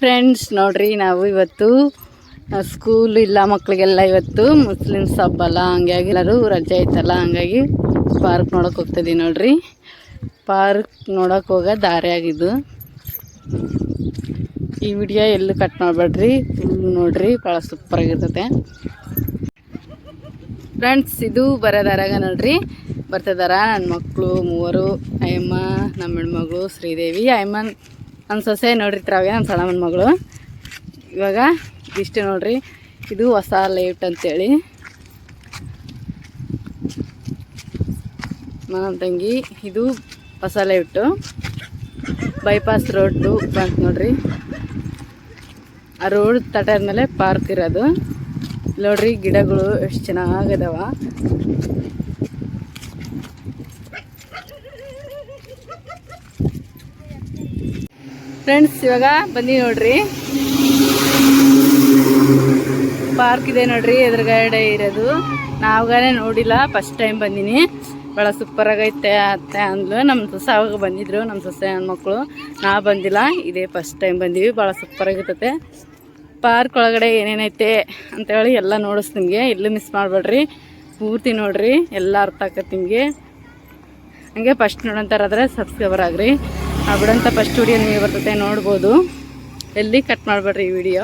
Friends ನೋಡ್ರಿ ನಾವು ಇವತ್ತು ಸ್ಕೂಲ್ ಇಲ್ಲ ಮಕ್ಕಳಿಗೆಲ್ಲ ಇವತ್ತು ಮುಸ್ಲಿಮ್ಸ್ ಹಬ್ಬ ಅಲ್ಲ, ಹಂಗಾಗಿ ಎಲ್ಲರೂ ರಜೆ ಐತಲ್ಲ ಹಂಗಾಗಿ ಪಾರ್ಕ್ ನೋಡಕ್ಕೆ ಹೋಗ್ತಿದ್ದೀವಿ ನೋಡ್ರಿ. ಪಾರ್ಕ್ ನೋಡಕ್ಕೆ ಹೋಗೋ ದಾರಿ ಈ ವಿಡಿಯೋ ಎಲ್ಲೂ ಕಟ್ ಮಾಡಬೇಡ್ರಿ ನೋಡ್ರಿ, ಭಾಳ ಸೂಪರಾಗಿರ್ತದೆ ಫ್ರೆಂಡ್ಸ್ ಇದು ಬರೋದಾರಾಗ ನೋಡ್ರಿ. ಬರ್ತದಾರ ನನ್ನ ಮಕ್ಕಳು ಮೂವರು, ಅಯ್ಯಮ್ಮ, ನಮ್ಮ ಹೆಣ್ಮಗಳು, ಶ್ರೀದೇವಿ, ಅಯ್ಯಮ್ಮನ್. ನನ್ನ ಸೊಸೆ ನೋಡಿರ್ತಾವೆ ನನ್ನ ಸಣ್ಣ ಮಗಳು. ಇವಾಗ ಇಷ್ಟು ನೋಡ್ರಿ, ಇದು ಹೊಸ ಲೈಟ್ ಅಂತೇಳಿ. ನನ್ನ ತಂಗಿ, ಇದು ಹೊಸ ಲೈಟು ಬೈಪಾಸ್ ರೋಡ್ದು ಬಂತು ನೋಡ್ರಿ. ಆ ರೋಡ್ ತಟದ ಮೇಲೆ ಪಾರ್ಕ್ ಇರೋದು. ನೋಡ್ರಿ ಗಿಡಗಳು ಎಷ್ಟು ಚೆನ್ನಾಗದವ. ಫ್ರೆಂಡ್ಸ್ ಇವಾಗ ಬನ್ನಿ ನೋಡ್ರಿ. ಪಾರ್ಕ್ ಇದೆ ನೋಡ್ರಿ, ಎದುರುಗಡೆ ಇರೋದು. ನಾವುಗಾನೇ ನೋಡಿಲ್ಲ ಫಸ್ಟ್ ಟೈಮ್ ಬಂದೀನಿ. ಭಾಳ ಸೂಪರ್ ಆಗೈತೆ ಅತ್ತೆ ಅಂದ್ಲು. ನಮ್ಮ ಸೊಸೆ ಅವಾಗ ಬಂದಿದ್ರು ನಮ್ಮ ಸೊಸೆ ಮಕ್ಕಳು ನಾ ಬಂದಿಲ್ಲ, ಇದೇ ಫಸ್ಟ್ ಟೈಮ್ ಬಂದೀವಿ. ಭಾಳ ಸೂಪರ್ ಆಗಿರ್ತೈತೆ. ಪಾರ್ಕ್ ಒಳಗಡೆ ಏನೇನೈತೆ ಅಂತೇಳಿ ಎಲ್ಲ ನೋಡಿಸ್ ನಿಮಗೆ. ಎಲ್ಲೂ ಮಿಸ್ ಮಾಡಬೇಡ್ರಿ. ಪೂರ್ತಿ ನೋಡ್ರಿ, ಎಲ್ಲ ಅರ್ಥ ಆಕತ್ತೆ ನಿಮಗೆ. ಹಂಗೆ ಫಸ್ಟ್ ನೋಡೋಂಥರಾದ್ರೆ ಸಬ್ಸ್ಕ್ರೈಬರ್ ಆಗ್ರಿ. ಆ ಬಿಡೋಂಥ ಫಸ್ಟ್ ವಿಡಿಯೋ ನಿಮಗೆ ಬರ್ತದೆ ನೋಡ್ಬೋದು. ಎಲ್ಲಿ ಕಟ್ ಮಾಡಬೇಡ್ರಿ ಈ ವಿಡಿಯೋ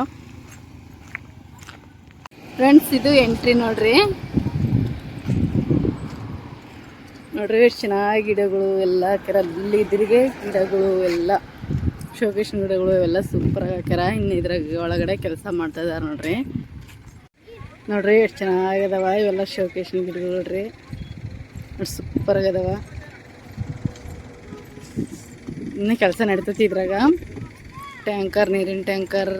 ಫ್ರೆಂಡ್ಸ್ ಇದು ಎಂಟ್ರಿ ನೋಡ್ರಿ. ನೋಡ್ರಿ, ಎಷ್ಟು ಚೆನ್ನಾಗಿ ಗಿಡಗಳು ಎಲ್ಲ ಹಾಕ್ಯಾರ. ಅಲ್ಲಿ ಇದ್ರಿಗೆ ಗಿಡಗಳು ಎಲ್ಲ ಶೋಕೇಶನ್ ಗಿಡಗಳು ಇವೆಲ್ಲ ಸೂಪರ್ ಹಾಕ್ಯಾರ. ಇನ್ನು ಇದ್ರಾಗ ಒಳಗಡೆ ಕೆಲಸ ಮಾಡ್ತಾ ಇದಾರೆ ನೋಡ್ರಿ. ನೋಡ್ರಿ, ಎಷ್ಟು ಚೆನ್ನಾಗಿದಾವ ಇವೆಲ್ಲ ಶೋಕೇಶನ್ ಗಿಡಗಳು ನೋಡ್ರಿ. ಸೂಪರ್ ಆಗದವ ಇನ್ನೂ ಕೆಲಸ ನಡೀತೈತಿ ಇದ್ರಾಗ. ಟ್ಯಾಂಕರ್, ನೀರಿನ ಟ್ಯಾಂಕರ್.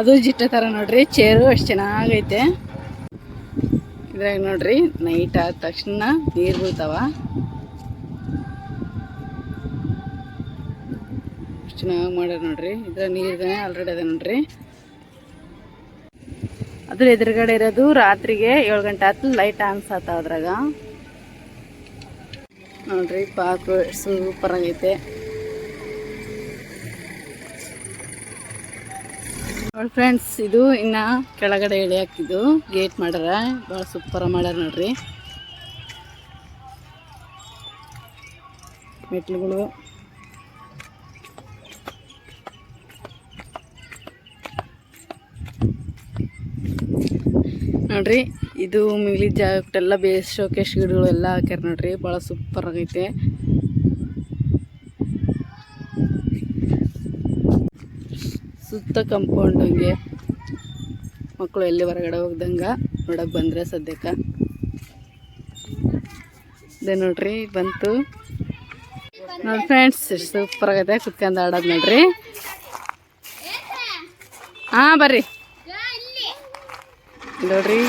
ಅದು ಜಿಟ್ಟ ಥರ ನೋಡ್ರಿ, ಚೇರು ಅಷ್ಟು ಚೆನ್ನಾಗೈತೆ. ಇದ್ರಾಗ ನೋಡ್ರಿ ನೈಟ್ ಆದ ತಕ್ಷಣ ನೀರು ಬೀಳ್ತಾವ. ಅಷ್ಟು ಚೆನ್ನಾಗಿ ಮಾಡ್ಯಾರ ನೋಡ್ರಿ, ಇದ್ರಾಗ ನೀರ್ಗಾನೆ ಆಲ್ರೆಡಿ ಅದ ನೋಡ್ರಿ. ಅದ್ರ ಎದುರುಗಡೆ ಇರೋದು ರಾತ್ರಿಗೆ ಏಳು ಗಂಟೆ ಆತು ಲೈಟ್ ಅನ್ಸತ್ತ ಅದ್ರಾಗ. ನೋಡ್ರಿ ಪಾರ್ಕ್ ಸೂಪರ್ ಆಗೈತೆ. ನೋಡಿ ಫ್ರೆಂಡ್ಸ್ ಇದು ಇನ್ನ ಕೆಳಗಡೆ ಎಳೆ ಹಾಕಿದ್ದು ಗೇಟ್ ಮಾಡ್ಯಾರ. ಭಾಳ ಸೂಪರ್ ಮಾಡ್ಯಾರ ನೋಡ್ರಿ. ಮೆಟ್ಲುಗಳು ನೋಡ್ರಿ ಇದು ಮಿಲಿ ಜಾಗಕ್ಕೆಲ್ಲ ಬೇಸ್ ಶೋಕೇಶ್ ಗಿಡಗಳು ಎಲ್ಲ ಹಾಕ್ಯಾರ ನೋಡ್ರಿ ಭಾಳ ಸೂಪರ್ ಆಗೈತೆ. ಸುತ್ತ ಕಂಪೌಂಡ್ ಹಂಗೆ. ಮಕ್ಕಳು ಎಲ್ಲಿ ಹೊರಗಡೆ ಹೋಗ್ದಂಗ ನೋಡಕ್ಕೆ ಬಂದರೆ ಸದ್ಯಕ್ಕೆ. ಇದೆ ನೋಡ್ರಿ ಬಂತು. ನೋಡಿ ಫ್ರೆಂಡ್ಸ್ ಸೂಪರ್ ಆಗೈತೆ ಕುತ್ಕೊಂಡು ಆಡೋದು ನೋಡ್ರಿ. ಹಾಂ ಬರ್ರಿ. ನೋಡ್ರಿ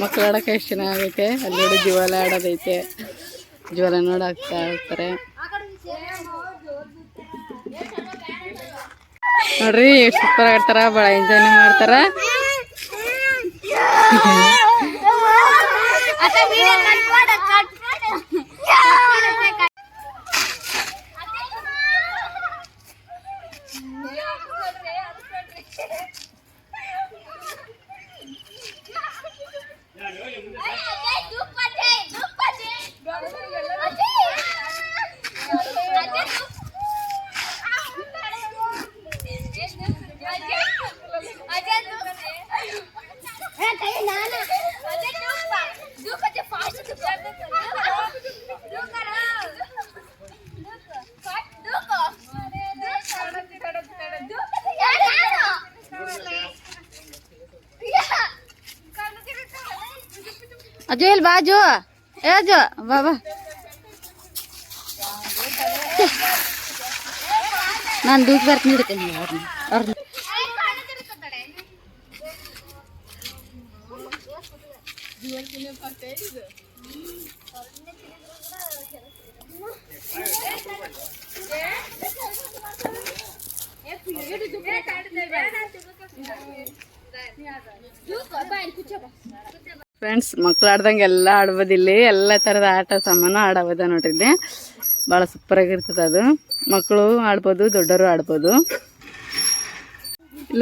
ಮಕ್ಳು ಆಡೋಕೆ ಎಷ್ಟು ಚೆನ್ನಾಗೈತೆ ಅಲ್ಲಿ ನೋಡಿ ಜೀವಾಲ ಆಡೋದೈತೆ. ಜೀವಾಲ ನೋಡಾಕ್ತಾ ಇರ್ತಾರೆ. ನೋಡ್ರಿ ಸೂಪರ್ ಆಡ್ತಾರ, ಭಾಳ ಎಂಜಾಯ್ ಮಾಡ್ತಾರ. ಅಜು ಇಲ್ಲಿ ಬಾ ಅಜು ಏ ಅಜು ಬಾ ಬಾ ನಾನು ದೂಕ್ ಬರ್ತೀನಿ ಹಿಡ್ತೀನಿ ಅವ್ರನ್ನ ಅವ್ರನ್ನ ಬಾಯ್ ಫ್ರೆಂಡ್ಸ್ ಮಕ್ಳು ಆಡ್ದಂಗೆ ಎಲ್ಲ ಆಡ್ಬೋದಿಲ್ಲಿ. ಎಲ್ಲ ಥರದ ಆಟ ಸಾಮಾನು ಆಡಬೋದ ನೋಡ್ರಿ ಭಾಳ ಸೂಪರಾಗಿರ್ತದೆ ಅದು. ಮಕ್ಕಳು ಆಡ್ಬೋದು ದೊಡ್ಡವರು ಆಡ್ಬೋದು.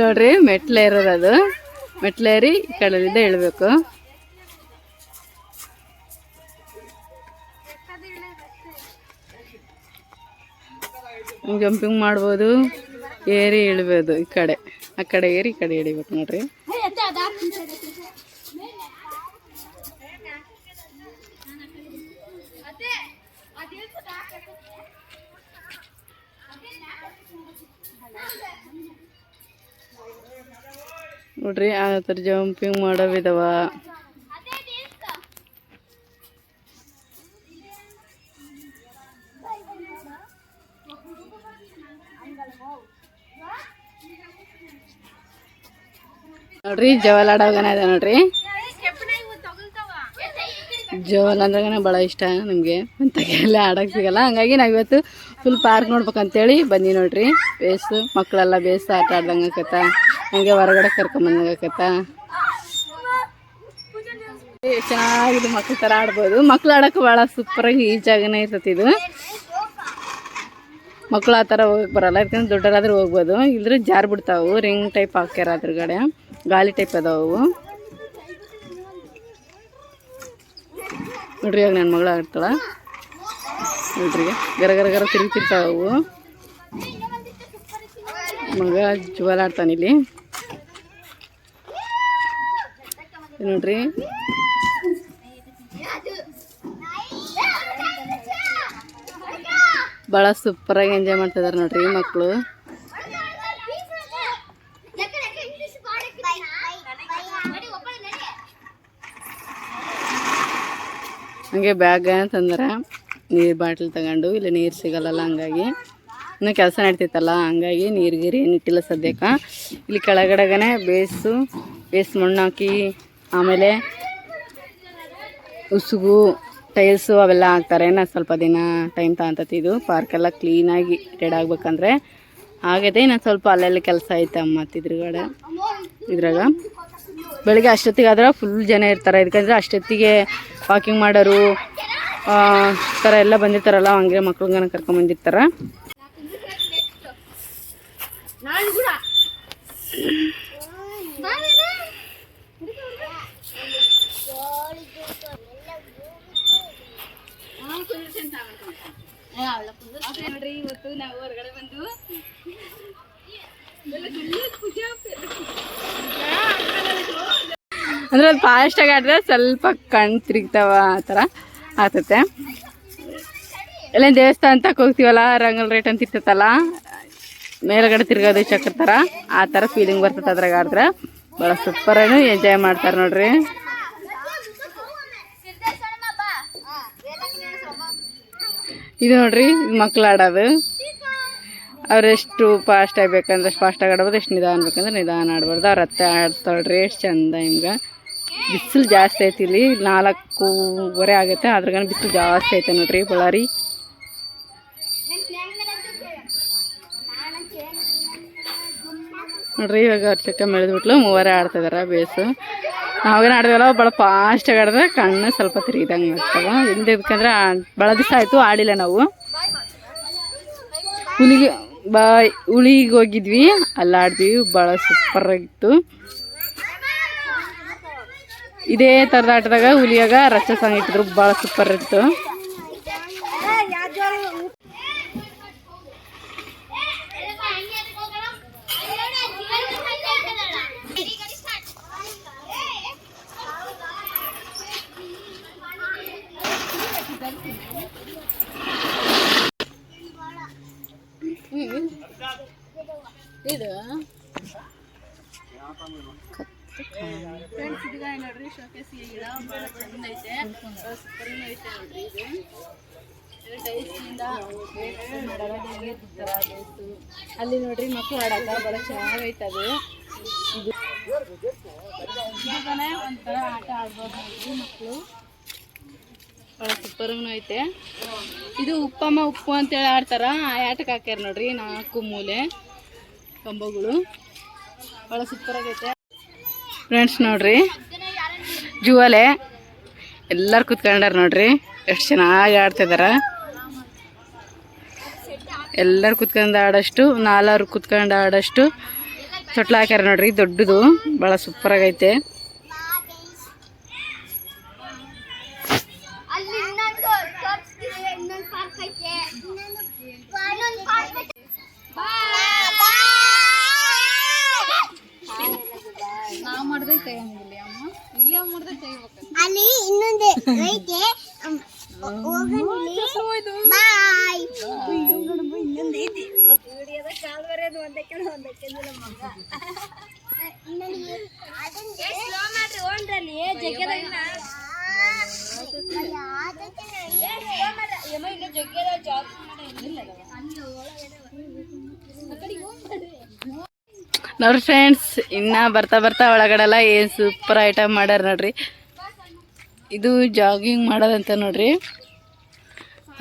ನೋಡ್ರಿ, ಮೆಟ್ಲು ಇರೋದು ಅದು. ಮೆಟ್ಲೇರಿ ಈ ಕಡೆಯಿಂದ ಇಳಬೇಕು. ಜಂಪಿಂಗ್ ಮಾಡ್ಬೋದು, ಏರಿ ಇಳ್ಬೋದು ಈ ಕಡೆ. ಆ ಕಡೆ ಏರಿ, ಈ ಕಡೆ ಇಳಿಬೇಕು ನೋಡ್ರಿ. ನೋಡ್ರಿ, ಆ ಥರ ಜಂಪಿಂಗ್ ಮಾಡೋವಿದಾವ ನೋಡ್ರಿ ಜವಲ್ ಆಡೋಗನ ಇದೆ ನೋಡ್ರಿ. ಜವಲ್ ಅಂದ್ರಾಗನ ಭಾಳ ಇಷ್ಟ ನಮಗೆ. ಎಲ್ಲ ಆಡೋಕೆ ಸಿಗಲ್ಲ. ಹಂಗಾಗಿ ನಾವು ಇವತ್ತು ಫುಲ್ ಪಾರ್ಕ್ ನೋಡ್ಬೇಕಂತೇಳಿ ಬಂದಿ ನೋಡ್ರಿ. ಬೇಸು ಮಕ್ಕಳೆಲ್ಲ ಬೇಸು ಆಟ ಆಡ್ದಂಗೆ ಆಕತ್ತ. ಹಂಗೆ ಹೊರಗಡೆ ಕರ್ಕೊಂಬಂದಾಗತ್ತ ಆಕತ್ತ ಚೆನ್ನಾಗಿದೆ ಮಕ್ಳ ಥರ ಆಡ್ಬೋದು. ಮಕ್ಳು ಆಡೋಕೆ ಭಾಳ ಸೂಪರಾಗಿ ಜಾಗನೇ ಇರ್ತೈತಿ ಇದು. ಮಕ್ಳು ಆ ಥರ ಹೋಗಕ್ಕೆ ಬರಲ್ಲ, ಯಾಕಂದ್ರೆ ದೊಡ್ಡರಾದ್ರೂ ಹೋಗ್ಬೋದು. ಇಲ್ಲದ್ರೆ ಜಾರ್ ಬಿಡ್ತಾವು, ರಿಂಗ್ ಟೈಪ್ ಹಾಕ್ಯಾರ ಅದ್ರಗಡೆ. ಗಾಳಿ ಟೈಪ್ ಅದಾವು. ನೋಡ್ರಿ ಆಗ ನನ್ನ ಮಗಳು ಆಡ್ತಾಳ. ನೋಡ್ರಿ ಗರ ಗರ ಗರ ತಿರುಗ್ತಿರ್ತಾವು. ಮಗ ಜುವಾಲ್ ಆಡ್ತಾನೆ ಇಲ್ಲಿ ನೋಡ್ರಿ. ಸೂಪರ್ ಆಗಿ ಎಂಜಾಯ್ ಮಾಡ್ತಿದಾರೆ ನೋಡ್ರಿ ಮಕ್ಕಳು ಹಂಗೆ ಬ್ಯಾಗ್ ಅಂತಂದ್ರೆ ನೀರು ಬಾಟ್ಲ್ ತಗೊಂಡು ಇಲ್ಲಿ ನೀರು ಸಿಗಲ್ಲಲ್ಲ ಹಂಗಾಗಿ. ಇನ್ನೂ ಕೆಲಸ ನಡ್ತಿತ್ತಲ್ಲ ಹಂಗಾಗಿ ನೀರು ಗಿರಿ ಏನಿಟ್ಟಿಲ್ಲ ಸದ್ಯಕ್ಕೆ. ಇಲ್ಲಿ ಕೆಳಗಡೆಗನೆ ಬೇಸು, ಬೇಸ್ ಮಣ್ಣು ಹಾಕಿ ಆಮೇಲೆ ಉಸುಗು ಟೈಲ್ಸು ಅವೆಲ್ಲ ಹಾಕ್ತಾರೆ. ನಾ ಸ್ವಲ್ಪ ದಿನ ಟೈಮ್ ತಗೊಂತತಿ ಇದು. ಪಾರ್ಕೆಲ್ಲ ಕ್ಲೀನಾಗಿ ರೆಡಿ ಆಗ್ಬೇಕಂದ್ರೆ. ಆಗೈತೆ ಇನ್ನೊಂದು ಸ್ವಲ್ಪ ಅಲ್ಲೆಲ್ಲ ಕೆಲಸ ಐತೆ ಅಮ್ಮ ಇದ್ರಗಡೆ ಇದ್ರಾಗ. ಬೆಳಗ್ಗೆ ಅಷ್ಟೊತ್ತಿಗೆ ಆದ್ರೆ ಫುಲ್ ಜನ ಇರ್ತಾರೆ. ಯಾಕಂದರೆ ಅಷ್ಟೊತ್ತಿಗೆ ವಾಕಿಂಗ್ ಮಾಡೋರು ಥರ ಎಲ್ಲ ಬಂದಿರ್ತಾರಲ್ಲ, ಹಂಗೆ ಮಕ್ಳಿಗನ ಕರ್ಕೊಂಬಂದಿರ್ತಾರೆ ನೋಡ್ರಿ, ಇವತ್ತು ನಾವು ಹೊರಗಡೆ ಬಂದು ಅಂದ್ರೆ ಅದು ಫಾಸ್ಟಾಗಿ ಆಡಿದ್ರೆ ಸ್ವಲ್ಪ ಕಣ್ ತಿರುಗ್ತಾವ ಆ ಥರ ಆಗ್ತತೆ. ಎಲ್ಲ ದೇವಸ್ಥಾನ ತಕ್ಕ ಹೋಗ್ತೀವಲ್ಲ, ರಂಗಲ್ ರೇಟ್ ಅಂತ ಇರ್ತೈತಲ್ಲ, ಮೇಲ್ಗಡೆ ತಿರ್ಗೋದು ಚಕ್ರ ಥರ, ಆ ಥರ ಫೀಲಿಂಗ್ ಬರ್ತದೆ ಅದ್ರಾಗ ಆಡಿದ್ರೆ. ಭಾಳ ಸೂಪರಾಗಿ ಎಂಜಾಯ್ ಮಾಡ್ತಾರೆ ನೋಡ್ರಿ. ಇದು ನೋಡ್ರಿ ಮಕ್ಳು ಆಡೋದು. ಅವ್ರೆಷ್ಟು ಫಾಸ್ಟ್ ಆಗ್ಬೇಕಂದ್ರೆ ಅಷ್ಟು ಫಾಸ್ಟಾಗಿ ಆಡ್ಬೋದು, ಎಷ್ಟು ನಿಧಾನ ಬೇಕಂದ್ರೆ ನಿಧಾನ ಆಡ್ಬಾರ್ದು ಅವ್ರ ಹತ್ತೆ ಆಡ್ತಾಳ್ರಿ, ಎಷ್ಟು ಚಂದ ಹಿಂಗೆ. ಬಿಸಿಲು ಜಾಸ್ತಿ ಐತಿ ಇಲ್ಲಿ, ನಾಲ್ಕೂವರೆ ಆಗುತ್ತೆ ಅದ್ರಾಗ ಬಿಸಿಲು ಜಾಸ್ತಿ ಐತೆ ನೋಡ್ರಿ ಬಳ್ಳಾರಿ. ನೋಡ್ರಿ ಇವಾಗ ಅವ್ರ ಚಕ್ಕ ಮೆಳೆದ್ಬಿಟ್ಲು, ಮೂವರೇ ಆಡ್ತಿದಾರ ಬೇಸು ನಾವೇನು ಆಡಿದ್ವಲ್ಲ ಭಾಳ ಫಾಸ್ಟಾಗಿ ಆಡಿದ್ರೆ ಕಣ್ಣು ಸ್ವಲ್ಪ ತಿರುಗಿದಂಗೆ ಆಗ್ತವ ಹಿಂದೆ ಇದಕ್ಕಂದ್ರೆ ಭಾಳ ದಿವಸ ಆಯಿತು ಆಡಿಲ್ಲ ನಾವು. ಹುಲಿಗೆ ಬಾ ಹುಳಿಗೆ ಹೋಗಿದ್ವಿ, ಅಲ್ಲಿ ಆಡಿದ್ವಿ ಭಾಳ ಸೂಪರಾಗಿತ್ತು ಇದೇ ಥರದ ಆಟದಾಗ ಹುಲಿಯಾಗ ರಚ್ಚ ಸಾಂಗ್ ಇಟ್ಟಿದ್ರು ಭಾಳ ಸೂಪರ್ ಇತ್ತು. ಇದು? ಫ್ರೆಂಡ್ಸ್ ನೋಡ್ರಿ ಶೋಕೇಸ್ ಗಿಡ ಭಾಳ ಚಂದ ಐತೆ. ಐತೆ ನೋಡ್ರಿ ಇದು. ಅಲ್ಲಿ ನೋಡ್ರಿ ಮಕ್ಕಳು ಆಡಕ ಭಾಳ ಚೆನ್ನಾಗೈತೆ ಅದು. ಇದು ಒಂಥರ ಆಟ ಆಡ್ಬೋದು ಮಕ್ಕಳು ಭಾಳ ಸೂಪರ್ಗೂ ಐತೆ. ಇದು ಉಪ್ಪಮ್ಮ ಉಪ್ಪು ಅಂತೇಳಿ ಆಡ್ತಾರ. ಆ ಆಟಕ್ಕೆ ಹಾಕ್ಯಾರ ನೋಡ್ರಿ ನಾಲ್ಕು ಮೂಲೆ ಕಂಬಗಳು. ಭಾಳ ಸೂಪರಾಗೈತೆ ಫ್ರೆಂಡ್ಸ್ ನೋಡ್ರಿ, ಜೂವಲೆ ಎಲ್ಲರೂ ಕುತ್ಕೊಂಡಾರ ನೋಡ್ರಿ. ಎಷ್ಟು ಚೆನ್ನಾಗಿ ಆಡ್ತಿದಾರ ಎಲ್ಲರೂ ಕೂತ್ಕೊಂಡು ಆಡೋಷ್ಟು, ನಾಲ್ವರು ಕೂತ್ಕೊಂಡು ಆಡೋಷ್ಟು ತೊಟ್ಲು ಹಾಕ್ಯಾರ ನೋಡ್ರಿ. ದೊಡ್ಡದು ಭಾಳ ಸೂಪರ್ ನಾವು ಮಾಡಿದ್ರೆ ತೆಗಿಲ್ಲ ಅಮ್ಮ ಈಗ ಮಾಡಿದ್ರೆ ತೆಗಿಬೇಕು ಅಲ್ಲಿ ಇನ್ನೊಂದು ಐತೆ ಅಮ್, ಹೋಗಲಿ ಬಾಯ್ ಇನ್ನೊಂದು ಐತಿ ನೋಡ್ರಿ ಫ್ರೆಂಡ್ಸ್ ಇನ್ನ ಬರ್ತಾ ಬರ್ತಾ ಒಳಗಡೆಲ್ಲ ಏನು ಸೂಪರ್ ಐಟಮ್ ಮಾಡ್ಯಾರ ನೋಡ್ರಿ. ಇದು ಜಾಗಿಂಗ್ ಮಾಡೋದಂತ ನೋಡ್ರಿ.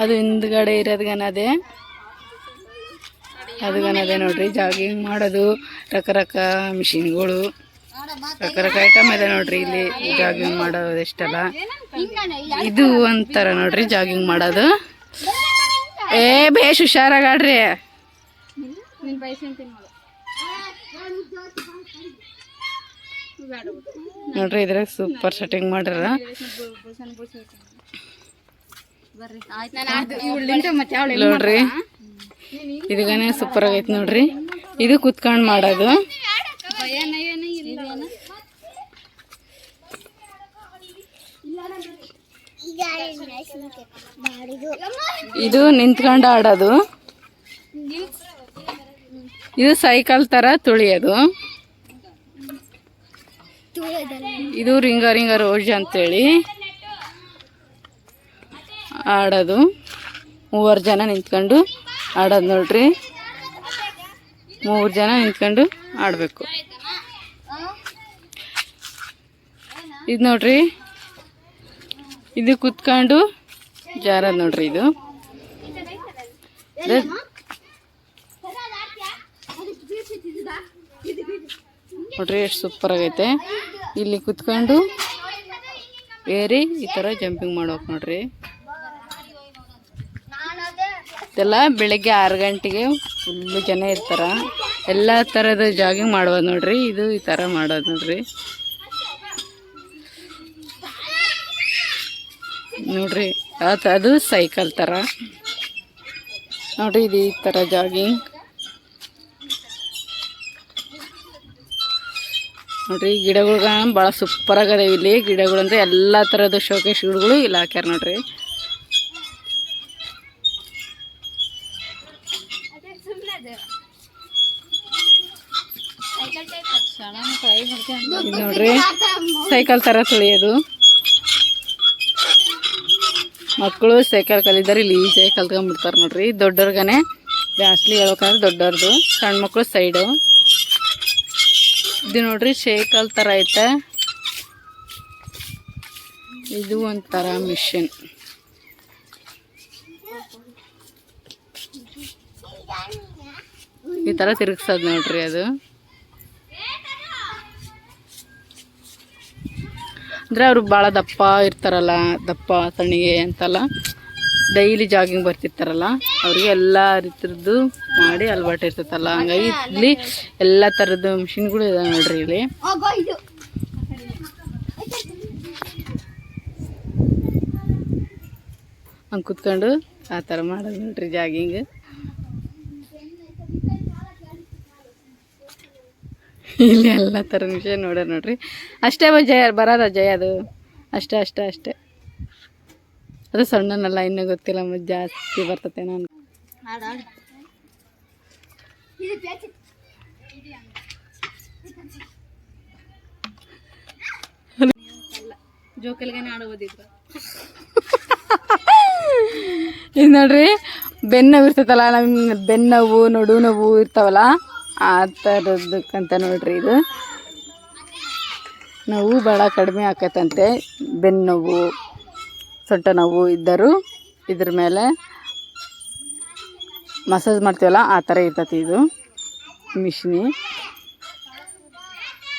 ಅದು ಹಿಂದ್ಗಡೆ ಇರೋದ್ಗನದೆ ಅದೇ ಅದ್ಗನ ಅದೇ ನೋಡ್ರಿ ಜಾಗಿಂಗ್ ಮಾಡೋದು. ರಕರಕ ಮಿಷಿನ್ಗಳು. ರಕರಕ ಐಟಮ್ ಇದೆ ನೋಡ್ರಿ ಇಲ್ಲಿ ಜಾಗಿಂಗ್ ಮಾಡೋದು ಇದು ಒಂಥರ ನೋಡ್ರಿ ಜಾಗಿಂಗ್ ಮಾಡೋದು. ಏ ಬೇಷ್ ಹುಷಾರಾಗಾಡ್ರಿ ನೋಡ್ರಿ ಇದ್ರಾಗ ಸೂಪರ್ ಸೆಟ್ಟಿಂಗ್ ಮಾಡ್ಯಾರ ನೋಡ್ರಿ ಇದಗಾನೆ ಸೂಪರ್ ಆಗೈತೆ ನೋಡ್ರಿ. ಇದು ಕುತ್ಕೊಂಡ್ ಮಾಡಿದು. ಇದು ನಿಂತ್ಕೊಂಡು ಆಡೋದು. ಇದು ಸೈಕಲ್ ತರ ತುಳಿಯೋದು. ಇದು ರಿಂಗ ರಿಂಗ ರೋಜ್ ಅಂತೇಳಿ. ಆಡೋದು. ಮೂವರು ಜನ ನಿಂತ್ಕೊಂಡು ಆಡೋದು ನೋಡ್ರಿ. ಮೂರು ಜನ ನಿಂತ್ಕೊಂಡು ಆಡಬೇಕು. ಇದು ನೋಡ್ರಿ. ಇದು ಕುತ್ಕೊಂಡು ಜಾರದ್ ನೋಡ್ರಿ ಇದು. ನೋಡ್ರಿ, ಎಷ್ಟು ಸೂಪರ್ ಆಗೈತೆ. ಇಲ್ಲಿ ಕುತ್ಕೊಂಡು ಏರಿ ಈ ಥರ ಜಂಪಿಂಗ್ ಮಾಡ್ಬೇಕು ನೋಡ್ರಿ. ಇದೆಲ್ಲ ಬೆಳಗ್ಗೆ ಆರು ಗಂಟೆಗೆ ಫುಲ್ಲು ಜನ ಇರ್ತಾರ. ಎಲ್ಲ ಥರದ ಜಾಗಿಂಗ್ ಮಾಡ್ಬೋದು ನೋಡ್ರಿ. ಇದು ಈ ಥರ ಮಾಡೋದು ನೋಡ್ರಿ. ನೋಡ್ರಿ, ಅದು ಸೈಕಲ್ ಥರ ನೋಡ್ರಿ, ಇದು ಈ ಥರ ಜಾಗಿಂಗ್ ನೋಡ್ರಿ ಗಿಡಗಳು ಭಾಳ ಸೂಪರ್ ಆಗದಾವ ಇಲ್ಲಿ. ಗಿಡಗಳು ಅಂದ್ರೆ ಎಲ್ಲ ಥರದ ಶೋಕೇಶ್ ಗಿಡಗಳು ಇಲ್ಲಿ ಹಾಕ್ಯಾರ ನೋಡ್ರಿ. ನೋಡ್ರಿ ಸೈಕಲ್ ಥರ ತುಳಿಯೋದು. ಮಕ್ಕಳು ಸೈಕಲ್ ಕಲಿದಾರೆ ಇಲ್ಲಿ ಈಜಾಗಿ ಕಲ್ತ್ಕೊಂಡ್ಬಿಡ್ತಾರೆ ನೋಡ್ರಿ. ದೊಡ್ಡವ್ರಿಗಾನೆ ಜಾಸ್ತಿ ಹೇಳ್ಬೇಕಂದ್ರೆ ದೊಡ್ಡವ್ರದ್ದು ಸಣ್ಣ ಮಕ್ಕಳು ಸೈಡು ಇದು ನೋಡ್ರಿ ಶೇಕಲ್ ತರ ಐತೆ. ಇದು ಒಂಥರ ಮಿಷಿನ್. ಈ ತರ ತಿರುಗಿಸೋದು ನೋಡ್ರಿ ಅದು. ಅಂದ್ರೆ ಅವ್ರು ಭಾಳ ದಪ್ಪ ಇರ್ತಾರಲ್ಲ, ದಪ್ಪ ತಣ್ಣಿಗೆ ಅಂತಲ್ಲ. ಡೈಲಿ ಜಾಗಿಂಗ್ ಬರ್ತಿರ್ತಾರಲ್ಲ, ಅವ್ರಿಗೆ ಎಲ್ಲ ರೀತಿಯದ್ದು ಮಾಡಿ ಅಲ್ವಾಟ ಇರ್ತೈತಲ್ಲ. ಹಂಗಾಗಿ ಇಲ್ಲಿ ಎಲ್ಲ ಥರದ್ದು ಮಿಷಿನ್ಗಳು ಇದಾವೆ ನೋಡ್ರಿ ಇಲ್ಲಿ. ಹೋಗೋ ಕುತ್ಕೊಂಡು ಆ ಥರ ಮಾಡೋದು ನೋಡ್ರಿ ಜಾಗಿಂಗ್. ಇಲ್ಲಿ ಎಲ್ಲ ಥರ ಮಿಷನ್ ನೋಡ್ಯಾರ ನೋಡ್ರಿ. ಅಷ್ಟೇ ಜಯ ಬರೋದ ಜಯ ಅದು. ಅಷ್ಟೇ ಅಷ್ಟೇ ಅಷ್ಟೇ. ಅದು ಸಣ್ಣನಲ್ಲ ಇನ್ನೂ ಗೊತ್ತಿಲ್ಲ ಮತ್ತೆ ಜಾಸ್ತಿ ಬರ್ತತೆ ನಾನು. ಇದು ಬೇಚಿ ಜೋಕಲ್ಗಾನೆ ಆಡೋದಿದ್ರು ಇದು ನೋಡ್ರಿ ಬೆನ್ನವು ಇರ್ತೈತಲ್ಲ ನಮ್ಗೆ ಬೆನ್ನವು ನಡು ನೋವು ಇರ್ತಾವಲ್ಲ ಆ ಥರದಕ್ಕಂತ ನೋಡ್ರಿ ಇದು. ನೋವು ಭಾಳ ಕಡಿಮೆ ಆಕೈತಂತೆ ಬೆನ್ನೋವು. ಸೊಂಟ ನೋವು ಇದ್ದರು. ಇದ್ರ ಮೇಲೆ ಮಸಾಜ್ ಮಾಡ್ತೀವಲ್ಲ, ಆ ಥರ ಇರ್ತತಿ ಇದು. ಮಿಷಿನಿ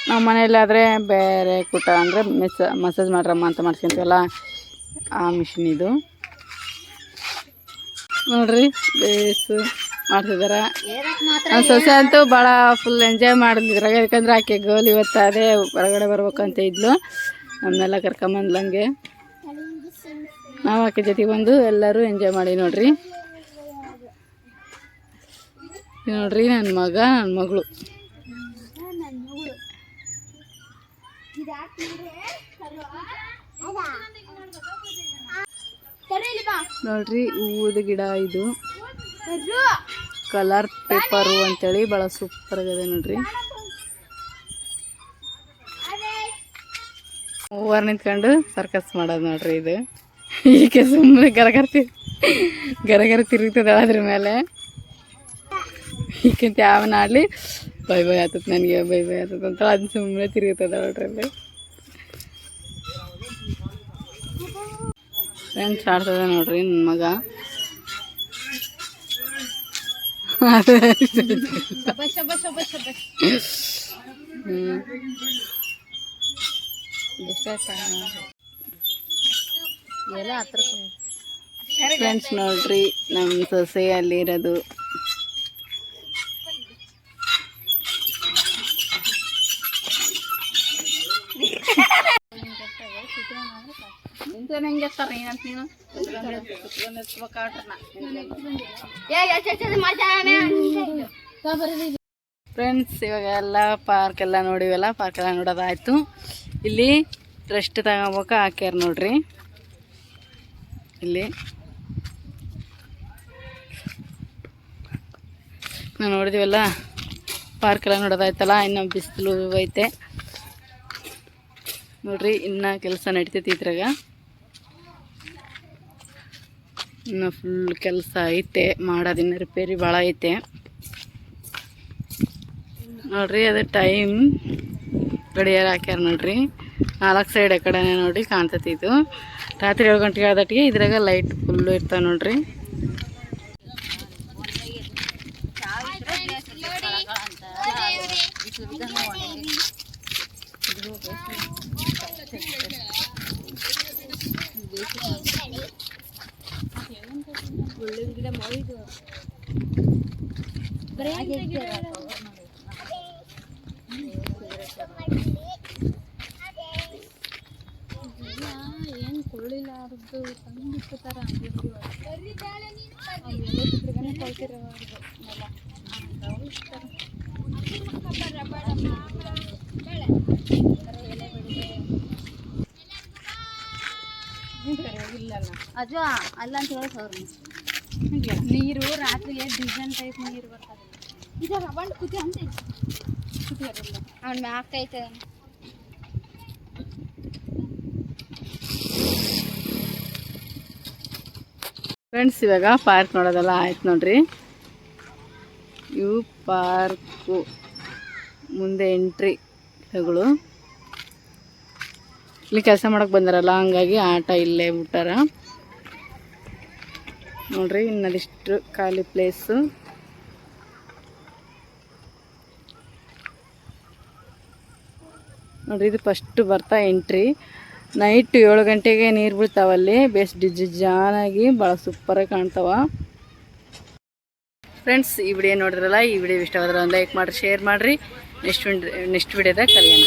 ನಮ್ಮ ಮನೆಯಲ್ಲಾದರೆ ಬೇರೆ ಕೂಟ ಅಂದರೆ ಮೆಸ ಮಸಾಜ್ ಮಾಡ್ರಮ್ಮ ಅಂತ ಮಾಡ್ಕೊಂತೀವಲ್ಲ ಆ ಮಿಷಿನ್ ಇದು. ನೋಡ್ರಿ, ಬೇಸು ಮಾಡ್ತಿದಾರ. ನಮ್ಮ ಸೊಸೆ ಅಂತೂ ಭಾಳ ಫುಲ್ ಎಂಜಾಯ್ ಮಾಡಿದ್ರಾಗ ಯಾಕಂದ್ರೆ ಆಕೆ ಗೋಲ್ ಇವತ್ತು ಅದೇ ಹೊರಗಡೆ ಬರ್ಬೇಕಂತ ಇದ್ಲು. ನಮ್ಮನ್ನೆಲ್ಲ ಕರ್ಕೊಂಬಂದ್ಲಂಗೆ ನಾವು ಆಕೆ ಜೊತೆ ಬಂದು ಎಲ್ಲರೂ ಎಂಜಾಯ್ ಮಾಡಿ ನೋಡ್ರಿ. ನೋಡ್ರಿ ನನ್ನ ಮಗ ನನ್ನ ಮಗಳು. ನೋಡ್ರಿ ಹೂವದ ಗಿಡ ಇದು. ಕಲರ್ ಪೇಪರು ಅಂತೇಳಿ ಭಾಳ ಸೂಪರ್ ಆಗಿದೆ ನೋಡ್ರಿ. ಹೂವರ್ ನಿಂತ್ಕೊಂಡು ಸರ್ಕಸ್ ಮಾಡೋದು ನೋಡ್ರಿ ಇದು. ಈಕೆ ಸುಮ್ಮನೆ ಗರಗರ ಗರಗರ ತಿರುಗ್ತದೆ ಅದ್ರ ಮೇಲೆ. ಈಕೆ ಯಾವನ ಆಡಲಿ, ಬೈ ಬೈ ಆತತ್ ನನಗೆ, ಬೈ ಬೈ ಆತತ್ ಅಂತ ಅದನ್ನ ಸುಮ್ಮನೆ ತಿರುಗುತ್ತದೆ ಅಲ್ಲಿ ಫ್ರೆಂಡ್ಸ್ ಆಡ್ತದೆ ನೋಡ್ರಿ ನನ್ನ ಮಗ. ಹ್ಞೂ ಎಲ್ಲ ಹತ್ರ ಫ್ರೆಂಡ್ಸ್ ನೋಡ್ರಿ ನಮ್ಮ ಸೊಸೆ ಅಲ್ಲಿರೋದು. ಹೆಂಗೆ ಏನಂತ ನೀನು ಫ್ರೆಂಡ್ಸ್ ಇವಾಗ ಎಲ್ಲ ಪಾರ್ಕ್ ಎಲ್ಲ ನೋಡಿವಲ್ಲ ಪಾರ್ಕ್ ಎಲ್ಲ ನೋಡೋದಾಯ್ತು. ಇಲ್ಲಿ ರೆಸ್ಟ್ ತಗೋಬೇಕು ಹಾಕ್ಯಾರ ನೋಡ್ರಿ. ಇಲ್ಲಿ. ನಾವು ನೋಡಿದೀವಲ್ಲ ಪಾರ್ಕ್ ಎಲ್ಲ ನೋಡೋದಾಯ್ತಲ್ಲ, ಇನ್ನು ಬಿಸಿಲು ಐತೆ. ನೋಡ್ರಿ, ಇನ್ನ ಕೆಲಸ ನಡಿತೈತಿ ಇದ್ರಾಗ. ಇನ್ನು ಫುಲ್ ಕೆಲಸ ಐತೆ ಮಾಡೋದಿನ್ನ ರಿಪೇರಿ ಭಾಳ ಐತೆ. ನೋಡ್ರಿ, ಅದು ಟೈಮ್ ಗಡಿಯಾರ ಹಾಕ್ಯಾರ ನೋಡ್ರಿ. ನಾಲ್ಕು ಸೈಡ್ ಆ ಕಡೆನೇ ನೋಡಿ ಕಾಣ್ತೈತಿ ಇದು. ರಾತ್ರಿ ಏಳು ಗಂಟೆಗೆ ಆದಟ್ಟಿಗೆ ಇದ್ರಾಗ ಲೈಟ್ ಫುಲ್ಲು ಇರ್ತಾವೆ ನೋಡ್ರಿ. ಅದು ಅಲ್ಲ ಅಂತ ಹೇಳಿ ಸೌರ್ಣ ನೀರು ರಾತ್ರಿಗೆ ಡಿಸೈನ್ ಟೈಪ್ ನೀರು ಬರ್ತದೆ. ಇದು ರವಂಡ್ ಕುತಿ ಅಂತ ಅವ್ನ ಮ್ಯಾಕ್ ಐತೆ. ಫ್ರೆಂಡ್ಸ್ ಇವಾಗ ಪಾರ್ಕ್ ನೋಡೋದೆಲ್ಲ ಆಯ್ತು ನೋಡ್ರಿ. ಇವು ಪಾರ್ಕು ಮುಂದೆ ಎಂಟ್ರಿಗಳು ಇಲ್ಲಿ ಕೆಲಸ ಮಾಡೋಕ್ಕೆ ಬಂದಾರಲ್ಲ, ಹಂಗಾಗಿ ಆಟ ಇಲ್ಲೇ ಬಿಟ್ಟಾರ. ನೋಡ್ರಿ, ಇನ್ನದಿಷ್ಟು ಖಾಲಿ ಪ್ಲೇಸು ನೋಡ್ರಿ, ಇದು ಫಸ್ಟ್ ಬರ್ತಾ ಎಂಟ್ರಿ ನೈಟ್ ಏಳು ಗಂಟೆಗೆ ನೀರು ಬೀಳ್ತಾವಲ್ಲಿ ಬೇಸ್ ಡಿಜಾನಾಗಿ ಭಾಳ ಸೂಪರಾಗಿ ಕಾಣ್ತಾವ. ಫ್ರೆಂಡ್ಸ್ ಈ ವಿಡಿಯೋ ನೋಡಿದ್ರಲ್ಲ, ಈ ವಿಡಿಯೋ ಇಷ್ಟವಾದ್ರೆ ಒಂದು ಲೈಕ್ ಮಾಡಿರಿ ಶೇರ್ ಮಾಡಿರಿ. ನೆಕ್ಸ್ಟ್ ನೆಕ್ಸ್ಟ್ ವಿಡಿಯೋದಾಗ ಕಲಿಯೋಣ.